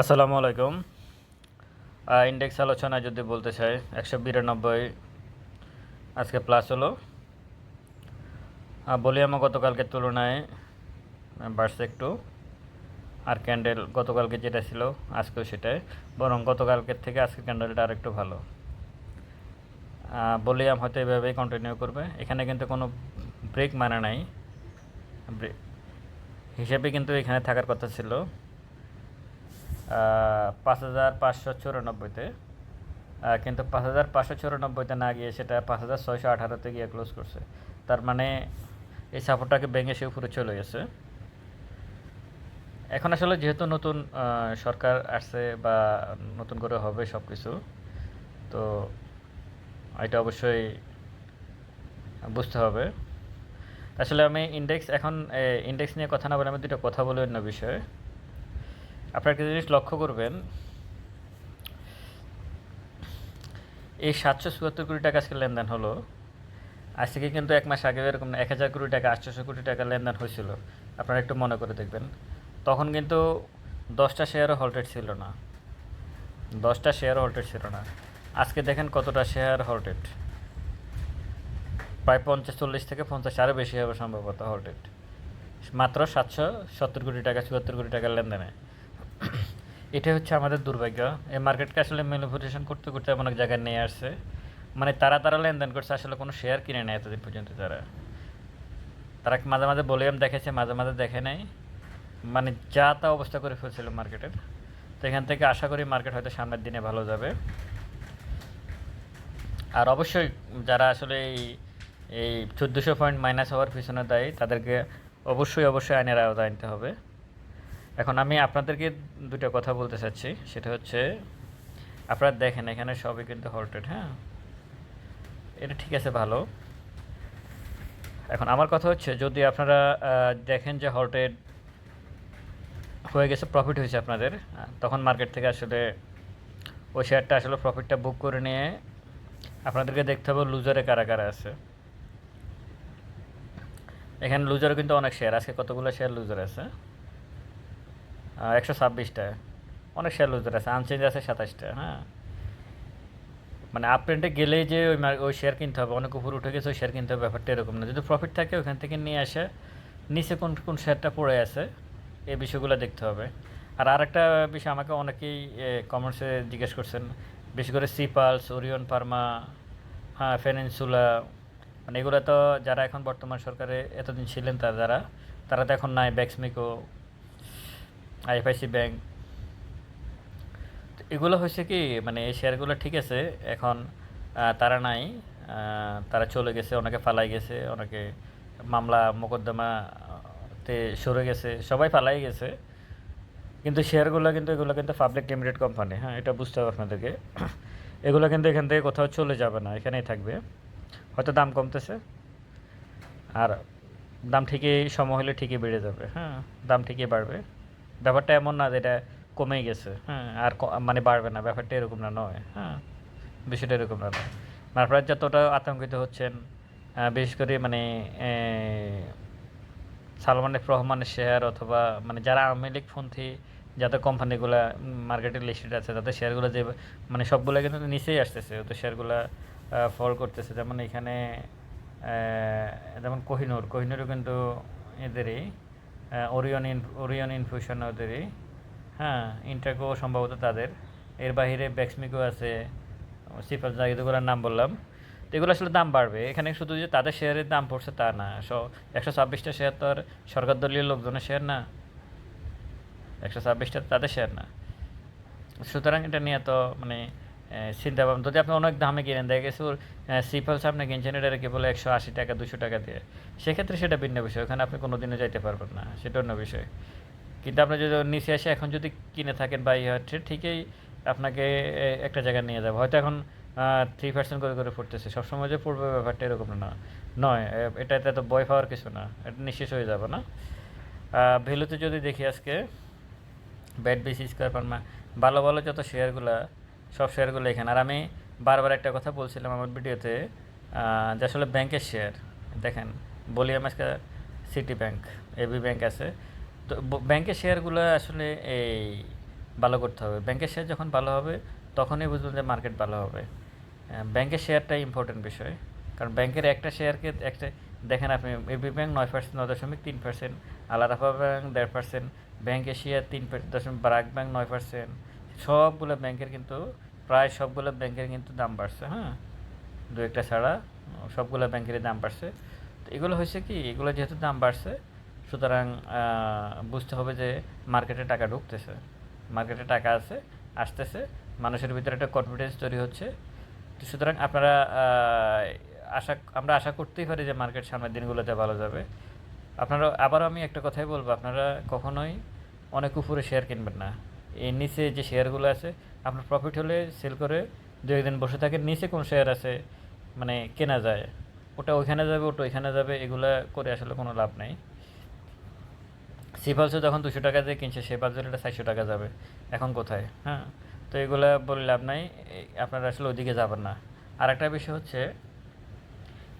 আসসালামু আলাইকুম। ইন্ডেক্স আলোচনায় যদি বলতে চাই, একশো বিরানব্বই, আজকে প্লাস হলো। ভলিউমও গতকালকের তুলনায় বাড়ছে একটু, আর ক্যান্ডেল গতকালকে যেটা ছিল, আজকেও সেটাই। বরং গতকালকের থেকে আজকে ক্যান্ডেলটা আরেকটু ভালো। ভলিউম হয়তো এভাবেই কন্টিনিউ করবে। এখানে কিন্তু কোনো ব্রেক মানে নাই। হিসেবে কিন্তু এখানে থাকার কথা ছিল। পাঁচ হাজার পাঁচশো চুরানব্বইতে কিন্তু পাঁচ হাজার পাঁচশো চুরানব্বইতে না গিয়ে সেটা পাঁচ হাজার ছয়শো আঠারোতে গিয়ে ক্লোজ করছে। তার মানে এই সাপোর্টটাকে ভেঙে সে উপরে চলে গেছে। এখন আসলে যেহেতু নতুন সরকার আসছে বা নতুন করে হবে সব কিছু তো এটা অবশ্যই বুঝতে হবে। আসলে আমি ইন্ডেক্স এখন ইন্ডেক্স নিয়ে কথা না বলে আমি দুটো কথা বলি অন্য বিষয়ে। আপনার একটা জিনিস লক্ষ্য করবেন, এই সাতশো চুয়াত্তর কোটি টাকা আজকে লেনদেন হলো। আজ থেকে কিন্তু এক মাস আগে এরকম এক হাজার কোটি টাকা, আটশোশো কোটি টাকা লেনদেন হয়েছিল। আপনারা একটু মনে করে দেখবেন। তখন কিন্তু দশটা শেয়ারও হল্টেড ছিল না। দশটা শেয়ার হল্টেড ছিল না। আজকে দেখেন কতটা শেয়ার হল্টেড প্রায় পঞ্চাশ, চল্লিশ থেকে পঞ্চাশ, আরও বেশি হবে সম্ভবত হল্টেড মাত্র সাতশো সত্তর কোটি টাকা, চুয়াত্তর কোটি টাকার লেনদেনে। এটা হচ্ছে আমাদের দুর্ভাগ্য। এই মার্কেটকে আসলে ম্যানিপুলেশন করতে করতে এমন এক জায়গায় নিয়ে আসছে। মানে তারা তারা লেনদেন করছে, আসলে কোনো শেয়ার কিনে নেয় এতদিন পর্যন্ত তারা। তারা মাঝে মাঝে ভলিউম দেখেছে মাঝে মাঝে দেখে নাই। মানে যা তা অবস্থা করে ফেলছিল মার্কেটের তো এখান থেকে আশা করি মার্কেট হয়তো সামনের দিনে ভালো যাবে। আর অবশ্যই যারা আসলে এই এই চোদ্দোশো পয়েন্ট মাইনাস হওয়ার পিছনে দায়ী, তাদেরকে অবশ্যই অবশ্যই আইনের আওতায় আনতে হবে। এখন আমি আপনাদেরকে দুটো কথা বলতে চাচ্ছি। সেটা হচ্ছে, আপনারা দেখেন এখানে সবই কিন্তু হল্টেড হ্যাঁ? এটা ঠিক আছে, ভালো। এখন আমার কথা হচ্ছে, যদি আপনারা দেখেন যে হল্টেড হয়ে গেছে প্রফিট হয়েছে আপনাদের, তখন মার্কেট থেকে আসলে ওই শেয়ারটা আসলে প্রফিটটা বুক করে নিয়ে আপনাদেরকে দেখতে হবে লুজারে কারা কারা আছে। এখানে লুজারও কিন্তু অনেক শেয়ার আজকে কতগুলো শেয়ার লুজার আছে? একশো ছাব্বিশটা। অনেক শেয়ার লুজার আছে আনচেঞ্জ আছে সাতাশটা হ্যাঁ। মানে আপট্রেন্ডে গেলেই যে ওই ওই শেয়ার কিনতে হবে, অনেক উপর উঠে গেছে, ওই শেয়ার কিনতে হবে, ব্যাপারটা এরকম না। যদি প্রফিট থাকে, ওখান থেকে নিয়ে আসে, নিচে কোন কোন শেয়ারটা পড়ে আছে, এই বিষয়গুলো দেখতে হবে। আর আরেকটা বিষয় আমাকে অনেকেই কমেন্টসে জিজ্ঞেস করছেন, বিশেষ করে সিপালস ওরিয়ন ফার্মা হ্যাঁ ফেনিনসুলা মানে এগুলো তো যারা এখন বর্তমান সরকারে এতদিন ছিলেন তারা যারা, তারা তো এখন নাই ব্যাক্সমিকো আইএফআইসি ব্যাংক। এগুলো হয়েছে কি মানে এই শেয়ারগুলো ঠিক আছে, এখন তারা নাই তারা চলে গেছে, অনেকে ফালাই গেছে, অনেকে মামলা, মোকদ্দমাতে সরে গেছে, সবাই ফালাই গেছে। কিন্তু শেয়ারগুলো কিন্তু, এগুলো কিন্তু পাবলিক লিমিটেড কোম্পানি হ্যাঁ এটা বুঝতে হবে আপনাদেরকে। এগুলো কিন্তু এখান থেকে কোথাও চলে যাবে না, এখানেই থাকবে। হয়তো দাম কমতেছে, আর দাম ঠিকই, সময় হলে ঠিকই বেড়ে যাবে হ্যাঁ দাম ঠিকই বাড়বে। ব্যাপারটা এমন না যে এটা কমেই গেছে হ্যাঁ আর মানে বাড়বে না, ব্যাপারটা এরকম না নয় হ্যাঁ বিষয়টা এরকম না নয়। আপনারা যতটা আতঙ্কিত হচ্ছেন বিশেষ করে মানে সালমান রহমানের শেয়ার অথবা মানে যারা আওয়ামী লীগ পন্থী, যাদের কোম্পানিগুলো মার্কেটে লিস্টেড আছে, তাদের শেয়ারগুলো যে মানে সবগুলো কিন্তু নিচেই আসতেছে, তো শেয়ারগুলো ফল করতেছে। যেমন এখানে যেমন কোহিনুর, কোহিনুরও কিন্তু এদেরই ওরিয়ন ইন ওরিয়ন ইনফিউশন ওদেরই হ্যাঁ ইন্টারকো সম্ভবত তাদের। এর বাইরে ব্যাক্সমিকো আছে সিফার জাগিদুগুলোর নাম বললাম। তো এগুলো আসলে দাম বাড়বে। এখানে শুধু যে তাদের শেয়ারের দাম পড়ছে তা না। একশো ছাব্বিশটা শেয়ার তো আর সরকার দলীয় লোকজনের শেয়ার না। একশো ছাব্বিশটা তাদের শেয়ার না। সুতরাং এটা নিয়ে তো মানে চিন্তা ভাবনা। যদি আপনি অনেক দামে কিনেন, দেখা গেছে ওর সিপালস আপনি কিনছেন এটা কেবল একশো আশি টাকা, দুশো টাকা দিয়ে। সেক্ষেত্রে সেটা ভিন্ন বিষয়। ওখানে আপনি কোনো দিনও যাইতে পারবেন না। সেটা অন্য বিষয়। কিন্তু আপনি যদি নিচে এসে এখন যদি কিনে থাকেন বা ইয়ে ঠিকই আপনাকে একটা জায়গায় নিয়ে যাবে। হয়তো এখন থ্রি পার্সেন্ট করে করে পড়তেছে সবসময় যে পড়বে ব্যাপারটা এরকম না। নয় এটা এটা তো বয় পাওয়ার কিছু না। এটা নিঃশেষ হয়ে যাবে না। ভ্যালুতে যদি দেখি আজকে ব্যাট বেশি স্কোয়ার ভালো ভালো যত শেয়ারগুলো সব শেয়ারগুলো এখানে। আর আমি বারবার একটা কথা বলছিলাম আমার ভিডিওতে যে আসলে ব্যাংকের শেয়ার, দেখেন বলি আমি আজকে সিটি ব্যাংক, এবি ব্যাংক আছে। তো ব্যাংকের শেয়ারগুলো আসলে এই ভালো করতে হবে। ব্যাংকের শেয়ার যখন ভালো হবে, তখনই বুঝবেন যে মার্কেট ভালো হবে। ব্যাংকের শেয়ারটাই ইম্পর্টেন্ট বিষয়। কারণ ব্যাংকের একটা শেয়ারকে একটা, দেখেন আপনি, এবি ব্যাংক নয় পার্সেন্ট নয় দশমিক তিন পার্সেন্ট আলারাফা ব্যাংক দেড় পার্সেন্ট ব্যাংক এশিয়া তিন দশমিক ব্রাক ব্যাংক নয় পার্সেন্ট সবগুলো ব্যাংকের কিন্তু, প্রায় সবগুলো ব্যাংকের কিন্তু দাম বাড়ছে হ্যাঁ? দু একটা ছাড়া সবগুলো ব্যাংকেরই দাম বাড়ছে। তো এগুলো হয়েছে কি, এগুলো যেহেতু দাম বাড়ছে, সুতরাং বুঝতে হবে যে মার্কেটে টাকা ঢুকতেছে। মার্কেটে টাকা আছে, আসতেছে, মানুষের ভিতরে একটা কনফিডেন্স তৈরি হচ্ছে। তো সুতরাং আপনারা আশা, আমরা আশা করতেই পারি যে মার্কেট সামনের দিনগুলোতে ভালো যাবে। আপনারা, আবারও আমি একটা কথাই বলব, আপনারা কখনোই অনেক উপরে শেয়ার কিনবেন না। এর নিচে যে শেয়ারগুলো আছে, আপনার প্রফিট হলে সেল করে দু একদিন বসে থাকেন নিচে কোন শেয়ার আছে মানে কেনা যায়? ওটা ওইখানে যাবে, ওটা ওইখানে যাবে, এগুলা করে আসলে কোনো লাভ নেই। সিপালসে যখন দুশো টাকা দিয়ে কিনছে, সে বাজারে এটা চারশো টাকা যাবে। এখন কোথায়? হ্যাঁ? তো এগুলা বলে লাভ নাই আপনারা আসলে ওইদিকে যাবেন না। আর একটা বিষয় হচ্ছে,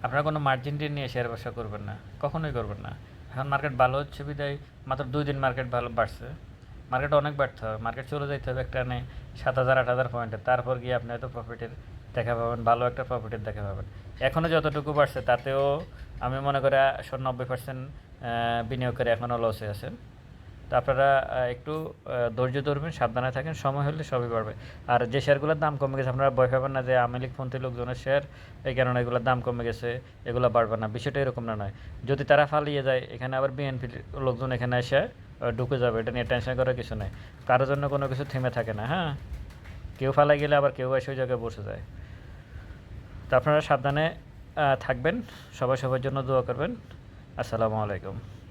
আপনারা কোনো মার্জিন নিয়ে শেয়ার ব্যবসা করবেন না, কখনোই করবেন না। এখন মার্কেট ভালো হচ্ছে বিদায়, মাত্র দুই দিন মার্কেট ভালো বাড়ছে। মার্কেট অনেক বাড়তে হবে মার্কেট চলে যাইতে হবে একটা নেই সাত হাজার, আট হাজার পয়েন্টে তারপর গিয়ে আপনি হয়তো প্রফিটের দেখা পাবেন, ভালো একটা প্রফিটের দেখা পাবেন। এখনও যতটুকু বাড়ছে, তাতেও আমি মনে করি নব্বই পার্সেন্ট বিনিয়োগকারী এখনও লসে আছেন। তো আপনারা একটু ধৈর্য ধরবেন, সাবধানে থাকেন, সময় হলে সবই বাড়বে। আর যে শেয়ারগুলোর দাম কমে গেছে, আপনারা ভয় পাবেন না যে আওয়ামী লীগপন্থী লোকজনের শেয়ার এই কারণে এগুলোর দাম কমে গেছে, এগুলো বাড়বে না। বিষয়টা এরকম না, নয়। যদি তারা ফালিয়ে যায়, এখানে আবার বিএনপির লোকজন এখানে এসে ঢুকে যাবে, এটা নিয়ে টেনশন করার কিছু নেই। কারোর জন্য কোনো কিছু থেমে থাকে না হ্যাঁ? কেউ ফালাই গেলে আবার কেউ এসে ওই জায়গায় বসে যায়। তো আপনারা সাবধানে থাকবেন সবাই সবার জন্য দোয়া করবেন। আসসালামু আলাইকুম।